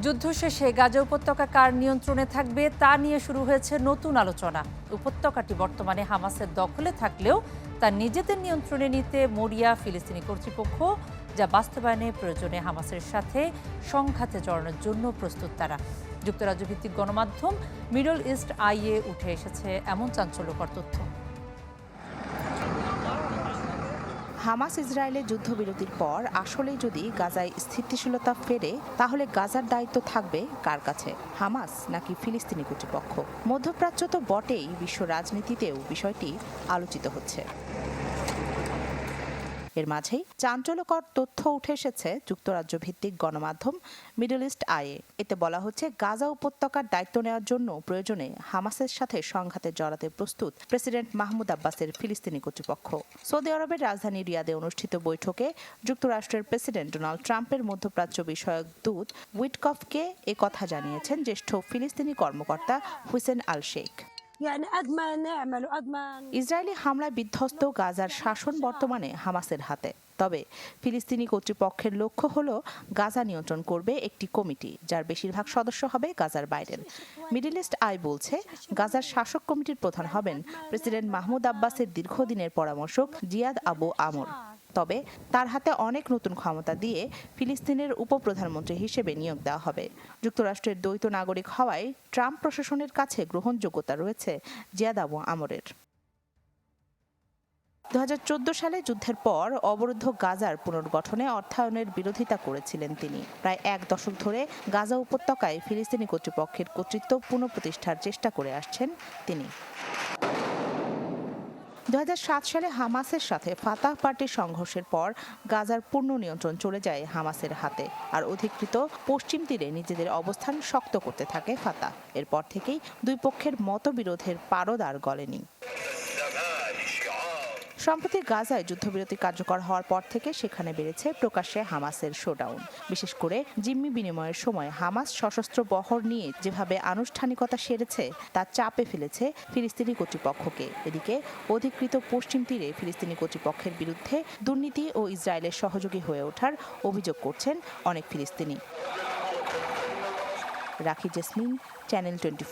যুদ্ধ শেষে গাজা উপত্যকা কার নিয়ন্ত্রণে থাকবে তা নিয়ে শুরু হয়েছে নতুন আলোচনা। উপত্যকাটি বর্তমানে হামাসের দখলে থাকলেও তা নিজেদের নিয়ন্ত্রণে নিতে মরিয়া, ফিলিস্তিনি কর্তৃপক্ষ, যা বাস্তবায়নে প্রয়োজনে হামাসের সাথে সংঘাতে জড়ানোর জন্য প্রস্তুত তারা। যুক্তরাজ্য ভিত্তিক গণমাধ্যম মিডল ইস্ট আইয়ে উঠে এসেছে এমন চাঞ্চল্যকর তথ্য। হামাস ইসরায়েলের যুদ্ধবিরতির পর আসলেই যদি গাজায় স্থিতিশীলতা ফেরে, তাহলে গাজার দায়িত্ব থাকবে কার কাছে? হামাস নাকি ফিলিস্তিনি কর্তৃপক্ষ? মধ্যপ্রাচ্য তো বটেই বিশ্ব রাজনীতিতেও বিষয়টি আলোচিত হচ্ছে। এর মাঝেই চাঞ্চল্যকর তথ্য উঠে এসেছে যুক্তরাজ্য ভিত্তিক গণমাধ্যম মিডল ইস্ট আয়ে এতে বলা হচ্ছে, গাজা উপত্যকার দায়িত্ব নেওয়ার জন্য প্রয়োজনে হামাসের সাথে সংঘাতে জড়াতে প্রস্তুত প্রেসিডেন্ট মাহমুদ আব্বাসের ফিলিস্তিনি কর্তৃপক্ষ। সৌদি আরবের রাজধানী রিয়াদে অনুষ্ঠিত বৈঠকে যুক্তরাষ্ট্রের প্রেসিডেন্ট ডোনাল্ড ট্রাম্পের মধ্যপ্রাচ্য বিষয়ক দূত উইটকফকে কথা জানিয়েছেন জ্যেষ্ঠ ফিলিস্তিনি কর্মকর্তা হুসেন আল শেখ ইসরায়েলি হামলায় বিধ্বস্ত গাজার শাসন বর্তমানে হামাসের হাতে। তবে ফিলিস্তিনি কর্তৃপক্ষের লক্ষ্য হল গাজা নিয়ন্ত্রণ করবে একটি কমিটি যার বেশিরভাগ সদস্য হবে গাজার বাইরের। মিডিল ইস্ট আই বলছে গাজার শাসক কমিটির প্রধান হবেন প্রেসিডেন্ট মাহমুদ আব্বাসের দীর্ঘদিনের পরামর্শক জিয়াদ আবু আমর। তবে তার হাতে অনেক নতুন ক্ষমতা দিয়ে ফিলিস্তিনের উপপ্রধানমন্ত্রী হিসেবে নিয়োগ দেওয়া হবে। যুক্তরাষ্ট্রের দ্বৈত নাগরিক হওয়ায় ট্রাম্প প্রশাসনের কাছে গ্রহণযোগ্যতা রয়েছে জিয়াদ আবু আমরের। দু হাজার চোদ্দ সালে যুদ্ধের পর অবরুদ্ধ গাজার পুনর্গঠনে অর্থায়নের বিরোধিতা করেছিলেন তিনি। প্রায় এক দশক ধরে গাজা উপত্যকায় ফিলিস্তিনি কর্তৃপক্ষের কর্তৃত্ব পুনঃপ্রতিষ্ঠার চেষ্টা করে আসছেন তিনি। দুই হাজার সাত সালে হামাসের সাথে ফাতাহ পার্টির সংঘর্ষের পর গাজার পূর্ণ নিয়ন্ত্রণ চলে যায় হামাসের হাতে। আর অধিকৃত পশ্চিম তীরে নিজেদের অবস্থান শক্ত করতে থাকে ফাতাহ। এরপর থেকেই দুই পক্ষের মতবিরোধের পারদ আর গলেনি। সম্প্রতি গাজায় যুদ্ধবিরতি কার্যকর হওয়ার পর থেকে সেখানে বেড়েছে প্রকাশ্যে হামাসের শোডাউন বিশেষ করে জিম্মি বিনিময়ের সময় হামাস সশস্ত্র বহর নিয়ে যেভাবে আনুষ্ঠানিকতা সেরেছে, তা চাপে ফেলেছে ফিলিস্তিনি কর্তৃপক্ষকে। এদিকে অধিকৃত পশ্চিম তীরে ফিলিস্তিনি কর্তৃপক্ষের বিরুদ্ধে দুর্নীতি ও ইসরায়েলের সহযোগী হয়ে ওঠার অভিযোগ করছেন অনেক ফিলিস্তিনি। রাখি জেসমিন চ্যানেল টোয়েন্টি